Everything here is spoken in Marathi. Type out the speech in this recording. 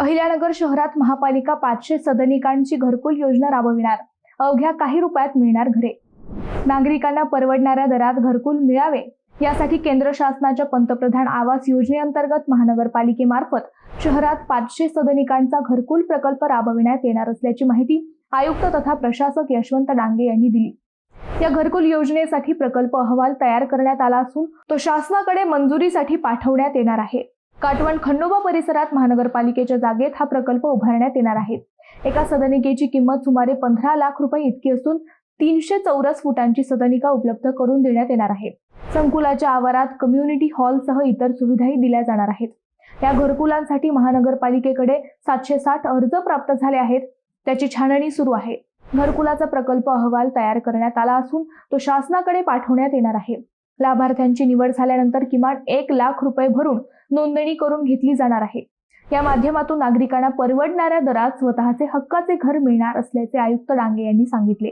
अहिल्यानगर शहरात महापालिका पाचशे सदनिकांची घरकुल योजना राबविणार. अवघ्या काही रुपयात मिळणार घरे. नागरिकांना परवडणाऱ्या दरात घरकुल मिळावे यासाठी केंद्र शासनाच्या पंतप्रधान आवास योजनेअंतर्गत महानगरपालिकेमार्फत शहरात पाचशे सदनिकांचा घरकुल प्रकल्प राबविण्यात येणार असल्याची माहिती आयुक्त तथा प्रशासक यशवंत डांगे यांनी दिली. या घरकुल योजनेसाठी प्रकल्प अहवाल तयार करण्यात आला असून तो शासनाकडे मंजुरीसाठी पाठवण्यात येणार आहे. काटवण खंडोबा परिसरात महानगरपालिकेच्या जागेत हा प्रकल्प उभारण्यात येणार आहे. एका सदनिकेची किंमत सुमारे पंधरा लाख रुपये इतकी असून तीनशे चौरस फुटांची सदनिका उपलब्ध करून देण्यात येणार आहे. संकुलाच्या आवारात कम्युनिटी हॉलसह इतर सुविधाही दिल्या जाणार आहेत. या घरकुलांसाठी महानगरपालिकेकडे सातशे साठ अर्ज प्राप्त झाले आहेत. त्याची छाननी सुरू आहे. घरकुलाचा प्रकल्प अहवाल तयार करण्यात आला असून तो शासनाकडे पाठवण्यात येणार आहे. लाभार्थ्यांची निवड झाल्यानंतर किमान एक लाख रुपये भरून नोंदणी करून घेतली जाणार आहे. या माध्यमातून नागरिकांना परवडणाऱ्या दरात स्वतःचे हक्काचे घर मिळणार असल्याचे आयुक्त डांगे यांनी सांगितले.